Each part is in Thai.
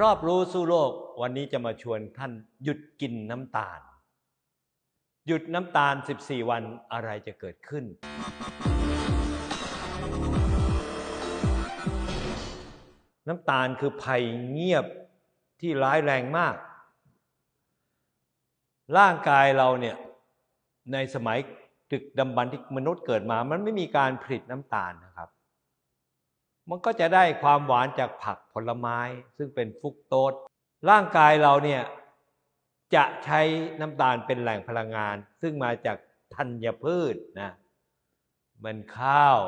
รอบรู้สู้โลกวันนี้จะมาชวนท่านหยุดกินน้ำตาล หยุดน้ำตาล 14 วันอะไรจะเกิดขึ้น น้ำตาลคือภัยเงียบที่ร้ายแรงมาก ร่างกายเราเนี่ยในสมัยดึกดำบรรพ์ที่มนุษย์เกิดมา มันไม่มีการผลิตน้ำตาลนะครับ มันก็จะได้ความหวานจากผักผลไม้ ซึ่งเป็นฟุกโตสร่างกายเราเนี่ยจะใช้น้ำตาลเป็นแหล่งพลังงาน ซึ่งมาจากธัญพืชนะมันข้าว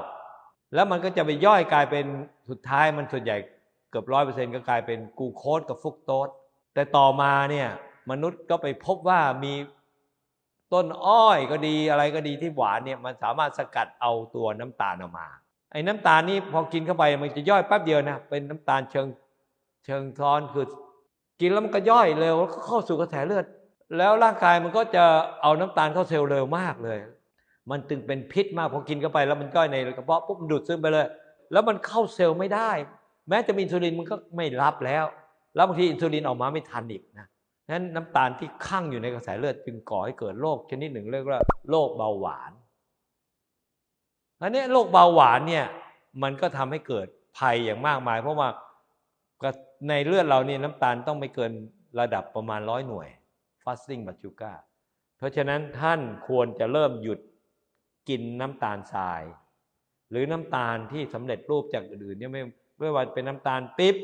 แล้วมันก็จะไปย่อยกลายเป็นสุดท้ายมันส่วนใหญ่เกือบร้อยเปอร์เซ็นต์ก็กลายเป็นกูโคสกับฟุกโตสแต่ต่อมาเนี่ยมนุษย์ก็ไปพบว่ามีต้นอ้อยก็ดีอะไรก็ดีที่หวานเนี่ยมันสามารถสกัดเอาตัวน้ำตาลออกมา ไอ้น้ำตาลนี่พอกินเข้าไปมันจะย่อยแป๊บเดียวนะเป็นน้ำตาลเชิงเชิงซ้อนคือ กินแล้วมันก็ย่อยเร็วแล้วก็เข้าสู่กระแสเลือด แล้วร่างกายมันก็จะเอาน้ำตาลเข้าเซลล์เร็วมากเลย มันจึงเป็นพิษมากพอกินเข้าไปแล้วมันย่อยในกระเพาะปุ๊บมันดูดซึมไปเลย แล้วมันเข้าเซลล์ไม่ได้ แม้จะมีอินซูลินมันก็ไม่รับแล้ว แล้วบางทีอินซูลินออกมาไม่ทันอีกนะนั้นน้ำตาลที่ข้างอยู่ในกระแสเลือดจึงก่อให้เกิดโรคชนิดหนึ่งเรียกว่าโรคเบาหวาน อันนี้โรคเบาหวานเนี่ยมันก็ทำให้เกิดภัยอย่างมากมาย เพราะว่าในเลือดเราเนี่ยน้ำตาลต้องไม่เกินระดับประมาณร้อยหน่วย fasting blood sugar เพราะฉะนั้นท่านควรจะเริ่มหยุดกินน้ำตาลทราย หรือน้ำตาลที่สำเร็จรูปจากอื่นๆเนี่ยไม่ไม่ว่าเป็นน้ำตาลปิ๊บ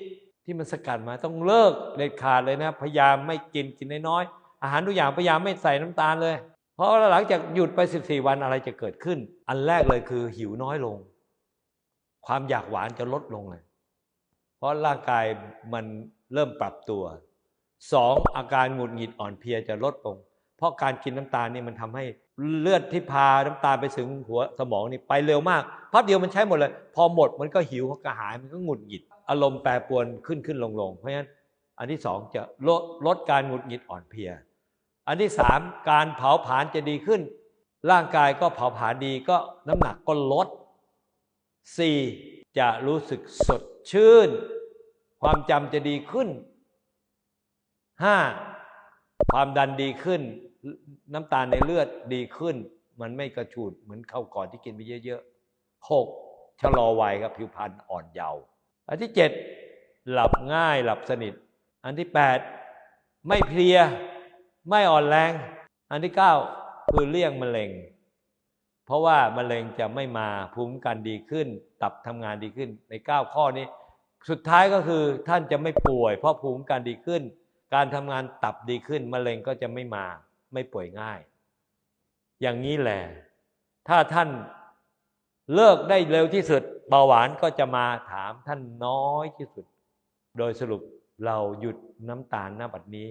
ที่มันสกัดมาต้องเลิกเด็ดขาดเลยนะ พยายามไม่กินกินน้อยๆอาหารทุกอย่างพยายามไม่ใส่น้ำตาลเลย เพราะหลังจากหยุดไป 14 วันอะไรจะเกิดขึ้น อันแรกเลยคือหิวน้อยลง ความอยากหวานจะลดลงเลย เพราะร่างกายมันเริ่มปรับตัวสองอาการหงุดหงิดอ่อนเพลียจะลดลง เพราะการกินน้ำตาลนี่มันทำให้เลือดที่พาน้ำตาลไปถึงหัวสมองนี่ไปเร็วมากพักเดียวมันใช้หมดเลย พอหมดมันก็หิวกระหายมันก็หงุดหงิด อารมณ์แปรปรวนขึ้นขึ้นลงลงเพราะฉะนั้นอันที่สองจะลดลดการหงุดหงิดอ่อนเพลีย อันที่สามการเผาผลาญจะดีขึ้น ร่างกายก็เผาผลาญดีก็น้ำหนักก็ลดสี่จะรู้สึกสดชื่น ความจำจะดีขึ้นห้าความดันดีขึ้น น้ำตาลในเลือดดีขึ้น มันไม่กระฉูดเหมือนเข้าก่อนที่กินไปเยอะๆหกชะลอวัยกับผิวพรรณอ่อนเยาว์อันที่เจ็ดหลับง่ายหลับสนิท อันที่แปดไม่เพลีย ไม่อ่อนแรง อันที่เก้าคือเลี่ยงมะเร็ง เพราะว่ามะเร็งจะไม่มาภูมิกันดีขึ้น ตับทำงานดีขึ้นในเก้าข้อนี้ สุดท้ายก็คือท่านจะไม่ป่วย เพราะภูมิกันดีขึ้น การทำงานตับดีขึ้นมะเร็งก็จะไม่มาไม่ป่วยง่าย อย่างนี้แหละ ถ้าท่านเลิกได้เร็วที่สุดเบาหวานก็จะมาถามท่านน้อยที่สุด โดยสรุปเราหยุดน้ำตาลหน้าบัดนี้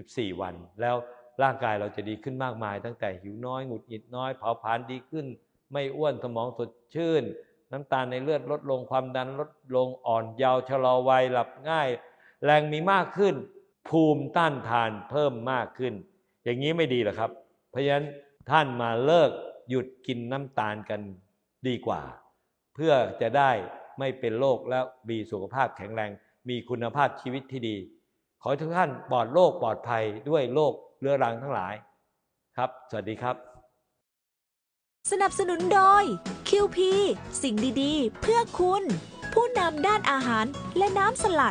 14 วัน แล้วร่างกายเราจะดีขึ้นมากมาย ตั้งแต่หิวน้อยหงุดหงิดน้อยเผาผลาญดีขึ้น ไม่อ้วนสมองสดชื่น น้ำตาลในเลือดลดลงความดันลดลงอ่อนเยาว์ชะลอวัยหลับง่าย แรงมีมากขึ้น ภูมิต้านทานเพิ่มมากขึ้น อย่างนี้ไม่ดีหรอครับ เพราะฉะนั้นท่านมาเลิกหยุดกินน้ำตาลกันดีกว่า เพื่อจะได้ไม่เป็นโรคและมีสุขภาพแข็งแรง มีคุณภาพชีวิตที่ดี ขอให้ทุกท่านปลอดโรคปลอดภัยด้วยโรคเรื้อรังทั้งหลาย ครับ สวัสดีครับ สนับสนุนโดย QP สิ่งดีๆ เพื่อคุณ ผู้นำด้านอาหารและน้ำสลัด